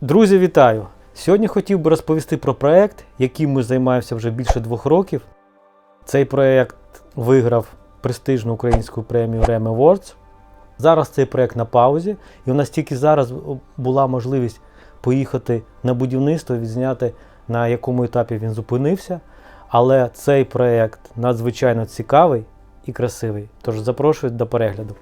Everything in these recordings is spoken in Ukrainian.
Друзі, вітаю! Сьогодні хотів би розповісти про проект, яким ми займаємося вже більше двох років. Цей проект виграв престижну українську премію REM Awards. Зараз цей проект на паузі, і у нас тільки зараз була можливість поїхати на будівництво, відзняти на якому етапі він зупинився. Але цей проект надзвичайно цікавий і красивий. Тож запрошую до перегляду.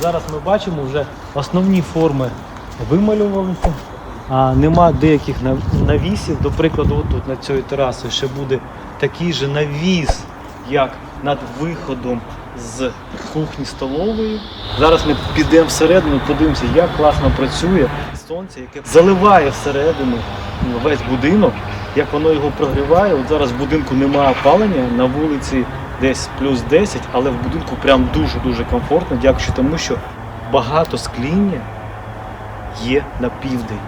Зараз ми бачимо вже основні форми вималювалися. А нема деяких навісів. До прикладу, отут на цій терасі ще буде такий же навіс, як над виходом з кухні столової. Зараз ми підемо всередину, подивимося, як класно працює сонце, яке заливає всередину весь будинок, як воно його прогріває. От зараз в будинку немає опалення, на вулиці десь плюс 10, але в будинку прям дуже-дуже комфортно, дякуючи тому, що багато скління є на південь.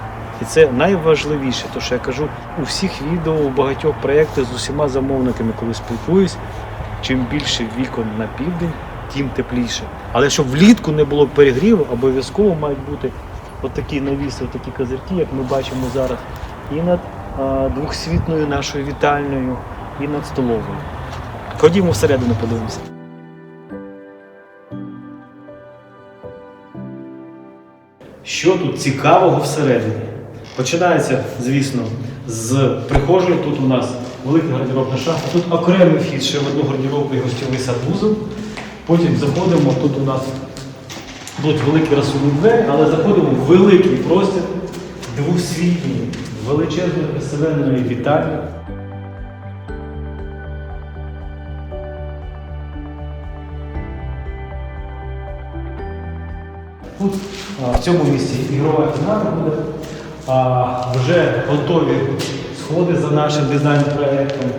І це найважливіше, тому що я кажу у всіх відео, у багатьох проєктах з усіма замовниками, коли спілкуюсь, чим більше вікон на південь, тим тепліше. Але щоб влітку не було перегріву, обов'язково мають бути отакі навіси, отакі козирки, як ми бачимо зараз, і над а, двохсвітною нашою вітальною, і над столовою. Ходімо всередину, подивимося. Що тут цікавого всередині? Починається, звісно, з прихожої. Тут у нас велика гардеробна шафа. Тут окремий вхід ще в одну гардеробну і гостьовий санвузол. Потім заходимо, тут у нас будуть великі розсувні двері, але заходимо в великий простір, двохсвітній, величезної веселенної вітальні. Тут в цьому місці ігрова кімната буде. А, вже готові сходи за нашим дизайн-проєктом.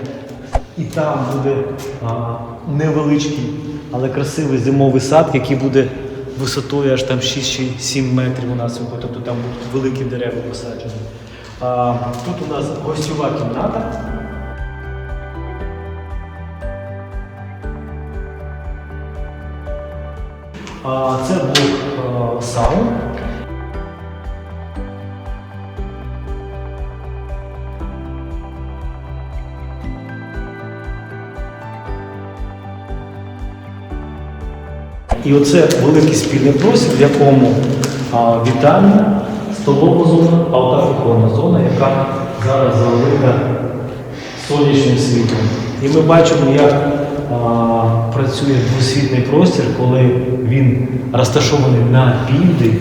І там буде невеличкий, але красивий зимовий сад, який буде висотою аж там 6-7 метрів у нас, тобто там будуть великі дерева посаджені. Тут у нас гостьова кімната. Це блок а, саун. І оце великий спільний простір, в якому вітальня, столова зона, а ота кухонна зона, яка зараз залита сонячним світлом. І ми бачимо, як працює двосвітний простір, коли він розташований на південь.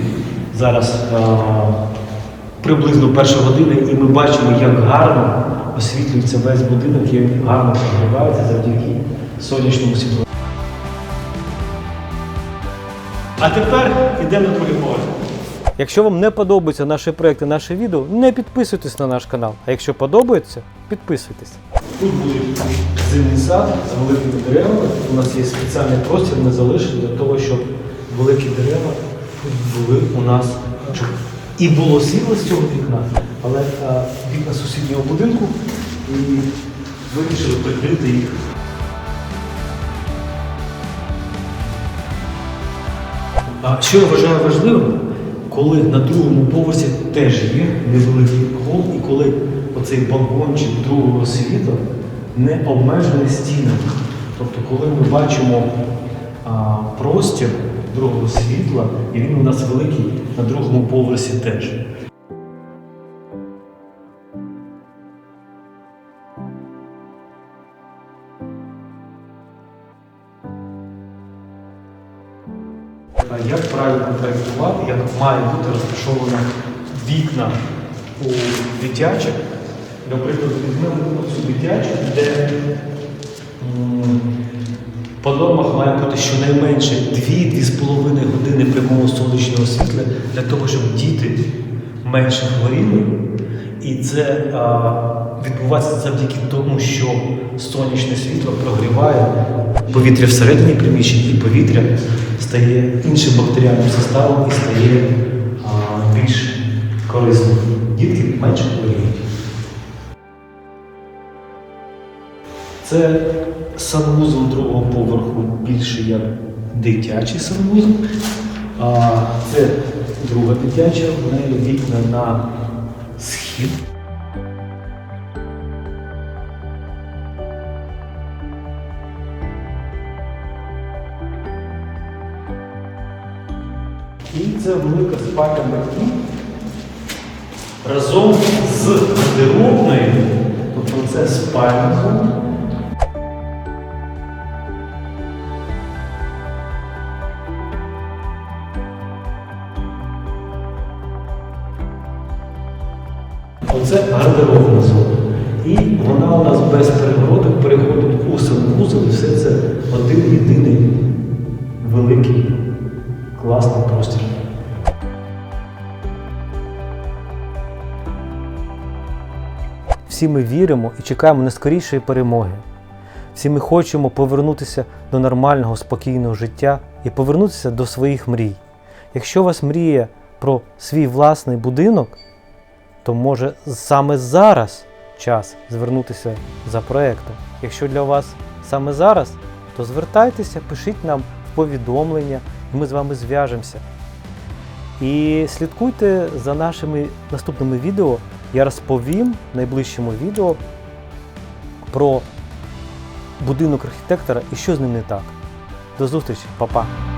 Зараз а, приблизно перша година, і ми бачимо, як гарно освітлюється весь будинок, як гарно прогрівається завдяки сонячному світлу. А тепер йдемо на другий поверх. Якщо вам не подобаються наші проекти, наші відео, не підписуйтесь на наш канал. А якщо подобається, підписуйтесь. Тут буде зимний сад з великими деревами. У нас є спеціальний простір, ми залишили для того, щоб великі дерева були у нас. І було світло з цього вікна, але а, вікна сусіднього будинку і вирішили прикрити їх. А що я вважаю важливим, коли на другому поверсі теж є невеликий хол, і коли оцей балкончик другого світу не обмежений стінами. Тобто, коли ми бачимо а, простір другого світла, і він у нас великий на другому поверсі теж. Як правильно проєктувати, як має бути розташовано вікна у дитячих. Наприклад, візьмемо цю дитячу, де по нормах має бути щонайменше 2-2,5 години прямого сонячного світла для того, щоб діти менше хворіли. І це відбувається завдяки тому, що сонячне світло прогріває повітря всередині приміщень, і повітря стає іншим бактеріальним составом і стає а, більш корисним. Дітки менше хворіють. Це санвузол другого поверху більше як дитячий санвузол. А це друга дитяча, в неї вікна на схід. І це велика спальня батьків разом з гардеробною, тобто це спальня Оце гардеробна зона. І вона у нас без перегородок переходить у санвузол, і все це один єдиний великий класний простір. Всі ми віримо і чекаємо найскорішої перемоги. Всі ми хочемо повернутися до нормального, спокійного життя і повернутися до своїх мрій. Якщо у вас мріє про свій власний будинок, то може саме зараз час звернутися за проектом. Якщо для вас саме зараз, то звертайтеся, пишіть нам в повідомлення, і ми з вами зв'яжемося. І слідкуйте за нашими наступними відео. Я розповім в найближчому відео про будинок архітектора і що з ним не так. До зустрічі, па-па!